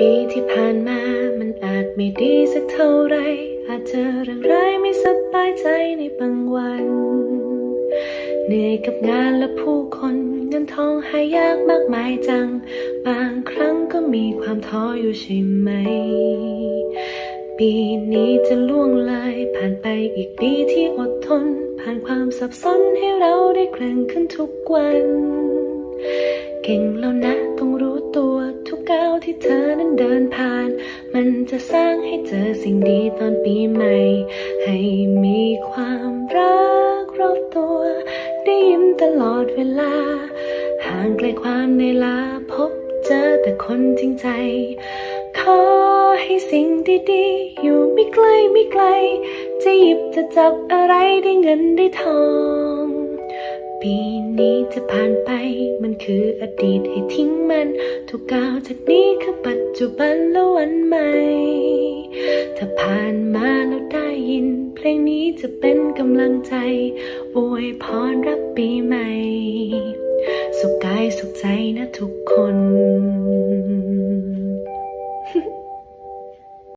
ปีที่ผ่านมา มันอาจไม่ดีสักเท่าไร อาจเจอเรื่องร้ายไม่สบายใจในบางวัน เหนื่อยกับงานและผู้คนเงินทองหายากมากมายจัง บางครั้งก็มีความท้ออยู่ใช่ไหม ปีนี้จะล่วงเลยผ่านไปอีกปีที่อดทน ผ่านความสับสนให้เราได้แกร่งขึ้นทุกวัน เก่งแล้วนะต้องรู้ เธอนั้นเดินผ่าน มันจะสร้างให้เจอสิ่งดีตอนปีใหม่ ให้มีความรักรอบตัว ได้ยิ้มตลอดเวลา ห่างไกลความในลาพบเจอแต่คนจริงใจ ขอให้สิ่งดีๆ อยู่ไม่ไกลไม่ไกล จะหยิบจะจับอะไรได้เงินได้ทองปี นี้จะผ่านไป มันคืออดีตให้ทิ้งมัน ทุกก้าวจากนี้คือปัจจุบันและวันใหม่ ถ้าผ่านมาแล้วได้ยิน เพลงนี้จะเป็นกำลังใจ อวยพรรับปีใหม่ สุขกายสุขใจนะทุกคน